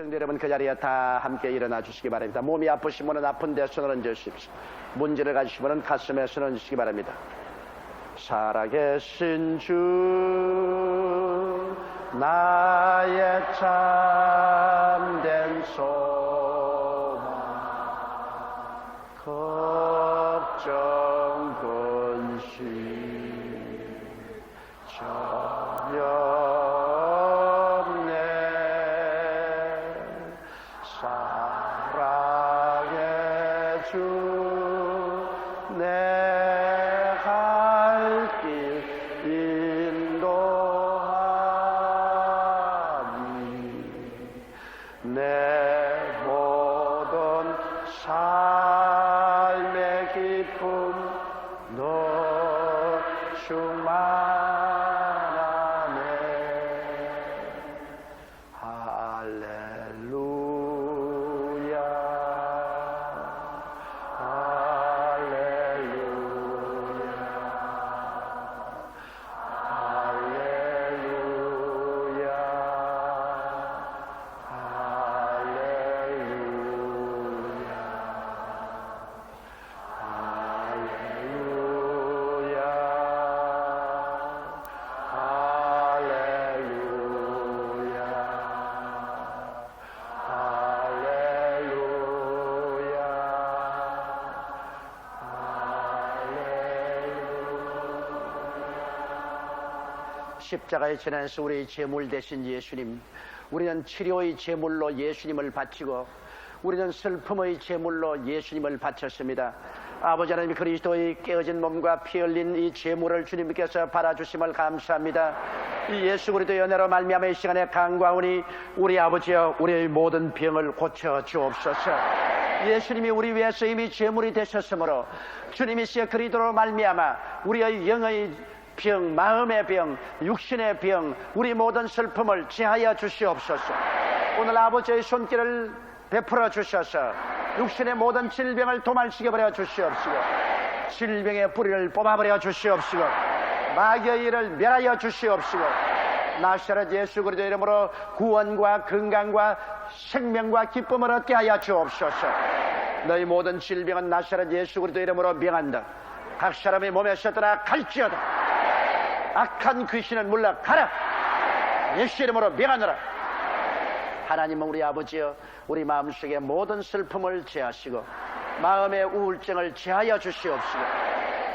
성도 여러분 그 자리에 다 함께 일어나 주시기 바랍니다. 몸이 아프신 분은 아픈 데 손을 얹어 주십시오. 문제를 분은 가슴에 손을 얹으시기 바랍니다. 살아계신 주 나의 참된 소망 주내갈길 인도하니 내 모든 삶의 기쁨 너 충만 십자가에 지나서 우리의 제물 대신 예수님 우리는 치료의 제물로 예수님을 바치고 우리는 슬픔의 제물로 예수님을 바쳤습니다. 아버지 하나님 그리스도의 깨어진 몸과 피 흘린 이 제물을 주님께서 받아주심을 감사합니다. 이 예수 그리스도의 연애로 말미암아 이 시간에 강구하오니 우리 아버지여 우리의 모든 병을 고쳐 주옵소서. 예수님이 우리 위해서 이미 제물이 되셨으므로 주님이 시에 그리스도로 말미암아 우리의 영의 병, 마음의 병, 육신의 병, 우리 모든 슬픔을 제하여 주시옵소서. 오늘 아버지의 손길을 베풀어 주셔서 육신의 모든 질병을 도말시켜 버려 주시옵시고 질병의 뿌리를 뽑아버려 주시옵시고 마귀의 일을 멸하여 주시옵시고 나사렛 예수 그리스도 이름으로 구원과 건강과 생명과 기쁨을 얻게 하여 주옵소서. 너희 모든 질병은 나사렛 예수 그리스도 이름으로 명한다. 각 사람의 몸에 서 떠나 갈지어다. 악한 귀신은 물러가라. 예수 이름으로 명하노라. 하나님은 우리 아버지여 우리 마음속에 모든 슬픔을 제하시고 마음의 우울증을 제하여 주시옵시고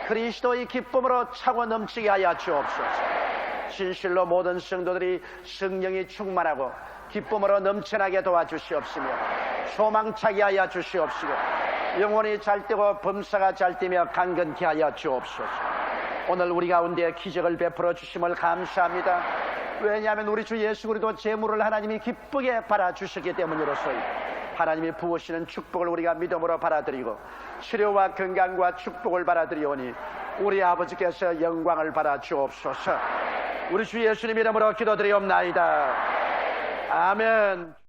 그리스도의 기쁨으로 차고 넘치게 하여 주옵소서. 진실로 모든 성도들이 성령이 충만하고 기쁨으로 넘쳐나게 도와주시옵시며 소망차게 하여 주시옵시고 영혼이 잘 뛰고 범사가 잘 뛰며 강건케 하여 주옵소서. 오늘 우리 가운데 기적을 베풀어 주심을 감사합니다. 왜냐하면 우리 주 예수 그리스도 재물을 하나님이 기쁘게 받아 주셨기 때문이로소이 하나님이 부으시는 축복을 우리가 믿음으로 받아들이고 치료와 건강과 축복을 받아들이오니 우리 아버지께서 영광을 받아 주옵소서. 우리 주 예수님 이름으로 기도드리옵나이다. 아멘.